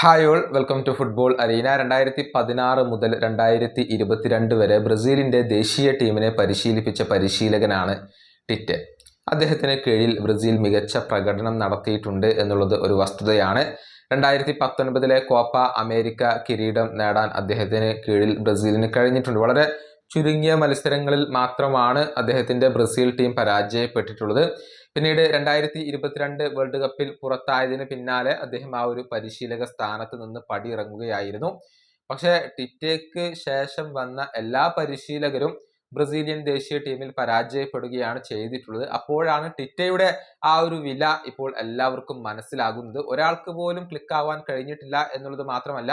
Hi all welcome to football arena രണ്ടായിരത്തി പതിനാറ് മുതൽ രണ്ടായിരത്തി ഇരുപത്തിരണ്ട് വരെ ബ്രസീലിന്റെ ദേശീയ ടീമിനെ പരിശീലിപ്പിച്ച പരിശീലകനാണ് ടിറ്റെ. അദ്ദേഹത്തിന് കീഴിൽ ബ്രസീൽ മികച്ച പ്രകടനം നടത്തിയിട്ടുണ്ട് എന്നുള്ളത് ഒരു വസ്തുതയാണ്. രണ്ടായിരത്തി പത്തൊൻപതിലെ കോപ്പ അമേരിക്ക കിരീടം നേടാൻ അദ്ദേഹത്തിന് കീഴിൽ ബ്രസീലിന് കഴിഞ്ഞിട്ടുണ്ട്. വളരെ ചുരുങ്ങിയ മത്സരങ്ങളിൽ മാത്രമാണ് അദ്ദേഹത്തിന്റെ ബ്രസീൽ ടീം പരാജയപ്പെട്ടിട്ടുള്ളത്. പിന്നീട് രണ്ടായിരത്തി ഇരുപത്തിരണ്ട് വേൾഡ് കപ്പിൽ പുറത്തായതിന് പിന്നാലെ അദ്ദേഹം ആ ഒരു പരിശീലക സ്ഥാനത്ത് നിന്ന് പടിയിറങ്ങുകയായിരുന്നു. പക്ഷേ ടിറ്റേക്ക് ശേഷം വന്ന എല്ലാ പരിശീലകരും ബ്രസീലിയൻ ദേശീയ ടീമിൽ പരാജയപ്പെടുകയാണ് ചെയ്തിട്ടുള്ളത്. അപ്പോഴാണ് ടിറ്റയുടെ ആ ഒരു വില ഇപ്പോൾ എല്ലാവർക്കും മനസ്സിലാകുന്നത്. ഒരാൾക്ക് പോലും ക്ലിക്കാവാൻ കഴിഞ്ഞിട്ടില്ല എന്നുള്ളത് മാത്രമല്ല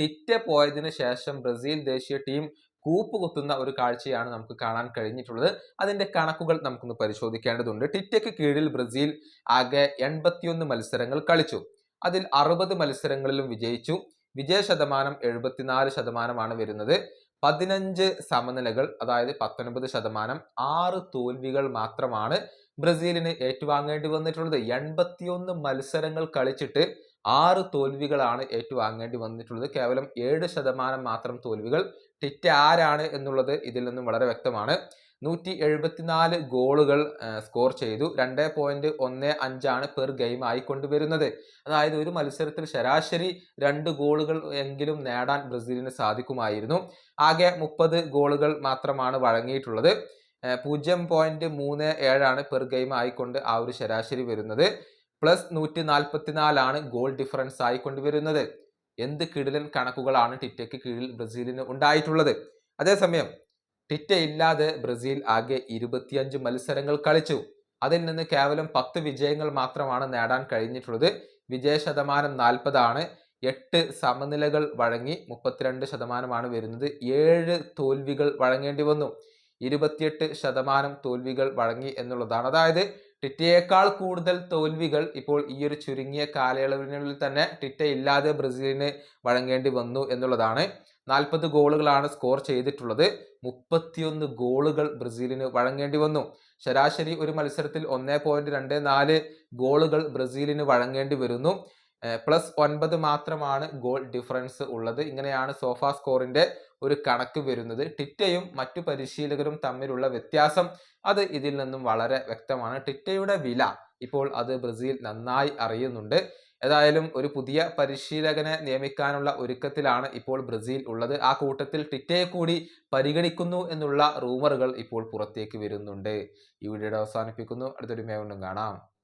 ടിറ്റ പോയതിനു ശേഷം ബ്രസീൽ ദേശീയ ടീം കൂപ്പുകുത്തുന്ന ഒരു കാഴ്ചയാണ് നമുക്ക് കാണാൻ കഴിഞ്ഞിട്ടുള്ളത്. അതിന്റെ കണക്കുകൾ നമുക്കൊന്ന് പരിശോധിക്കേണ്ടതുണ്ട്. ടിറ്റയ്ക്ക് കീഴിൽ ബ്രസീൽ ആകെ എൺപത്തിയൊന്ന് മത്സരങ്ങൾ കളിച്ചു. അതിൽ അറുപത് മത്സരങ്ങളിലും വിജയിച്ചു. വിജയ ശതമാനം എഴുപത്തിനാല് ശതമാനമാണ് വരുന്നത്. പതിനഞ്ച് സമനിലകൾ അതായത് പത്തൊൻപത് ശതമാനം ആറ് തോൽവികൾ മാത്രമാണ് ബ്രസീലിന് ഏറ്റുവാങ്ങേണ്ടി വന്നിട്ടുള്ളത്. എൺപത്തിയൊന്ന് മത്സരങ്ങൾ കളിച്ചിട്ട് ആറ് തോൽവികളാണ് ഏറ്റുവാങ്ങേണ്ടി വന്നിട്ടുള്ളത്. കേവലം ഏഴ് ശതമാനം മാത്രം തോൽവികൾ ടിറ്റ ആരാണ് എന്നുള്ളത് ഇതിൽ നിന്നും വളരെ വ്യക്തമാണ്. നൂറ്റി എഴുപത്തിനാല് ഗോളുകൾ സ്കോർ ചെയ്തു. രണ്ട് പോയിന്റ് ഒന്ന് അഞ്ചാണ് പെർ ഗെയിം ആയിക്കൊണ്ടുവരുന്നത് അതായത് ഒരു മത്സരത്തിൽ ശരാശരി രണ്ട് ഗോളുകൾ എങ്കിലും നേടാൻ ബ്രസീലിന് സാധിക്കുമായിരുന്നു. ആകെ മുപ്പത് ഗോളുകൾ മാത്രമാണ് വഴങ്ങിയിട്ടുള്ളത്. പൂജ്യം പോയിന്റ് മൂന്ന് ഏഴാണ് പെർ ഗെയിം ആയിക്കൊണ്ട് ആ ഒരു ശരാശരി വരുന്നത്. പ്ലസ് നൂറ്റി നാൽപ്പത്തിനാലാണ് ഗോൾ ഡിഫറൻസ് ആയിക്കൊണ്ട് വരുന്നത്. എന്ത് കിടിലൻ കണക്കുകളാണ് ടിറ്റയ്ക്ക് കീഴിൽ ബ്രസീലിന് ഉണ്ടായിട്ടുള്ളത്? അതേസമയം ടിറ്റ ഇല്ലാതെ ബ്രസീൽ ആകെ ഇരുപത്തിയഞ്ച് മത്സരങ്ങൾ കളിച്ചു. അതിൽ നിന്ന് കേവലം പത്ത് വിജയങ്ങൾ മാത്രമാണ് നേടാൻ കഴിഞ്ഞിട്ടുള്ളത്. വിജയ ശതമാനം നാൽപ്പതാണ്. എട്ട് സമനിലകൾ വഴങ്ങി മുപ്പത്തിരണ്ട് ശതമാനമാണ് വരുന്നത്. ഏഴ് തോൽവികൾ വഴങ്ങേണ്ടി വന്നു. ഇരുപത്തിയെട്ട് ശതമാനം തോൽവികൾ വഴങ്ങി എന്നുള്ളതാണ്. അതായത് ടിറ്റയേക്കാൾ കൂടുതൽ തോൽവികൾ ഇപ്പോൾ ഈ ഒരു ചുരുങ്ങിയ കാലയളവിനുള്ളിൽ തന്നെ ടിറ്റ ഇല്ലാതെ ബ്രസീലിന് വഴങ്ങേണ്ടി വന്നു എന്നുള്ളതാണ്. നാൽപ്പത് ഗോളുകളാണ് സ്കോർ ചെയ്തിട്ടുള്ളത്. മുപ്പത്തിയൊന്ന് ഗോളുകൾ ബ്രസീലിന് വഴങ്ങേണ്ടി വന്നു. ശരാശരി ഒരു മത്സരത്തിൽ ഒന്നേ പോയിന്റ് രണ്ട് നാല് ഗോളുകൾ ബ്രസീലിന് വഴങ്ങേണ്ടി വരുന്നു. പ്ലസ് ഒൻപത് മാത്രമാണ് ഗോൾ ഡിഫറൻസ് ഉള്ളത്. ഇങ്ങനെയാണ് സോഫ സ്കോറിന്റെ ഒരു കണക്ക് വരുന്നത്. ടിറ്റയും മറ്റു പരിശീലകരും തമ്മിലുള്ള വ്യത്യാസം അത് ഇതിൽ നിന്നും വളരെ വ്യക്തമാണ്. ടിറ്റയുടെ വില ഇപ്പോൾ അത് ബ്രസീൽ നന്നായി അറിയുന്നുണ്ട്. ഏതായാലും ഒരു പുതിയ പരിശീലകനെ നിയമിക്കാനുള്ള ഒരുക്കത്തിലാണ് ഇപ്പോൾ ബ്രസീൽ ഉള്ളത്. ആ കൂട്ടത്തിൽ ടിറ്റയെ കൂടി പരിഗണിക്കുന്നു എന്നുള്ള റൂമറുകൾ ഇപ്പോൾ പുറത്തേക്ക് വരുന്നുണ്ട്. ഈ വീഡിയോ അവസാനിപ്പിക്കുന്നു. അടുത്തൊരു മേവണ്ടും കാണാം.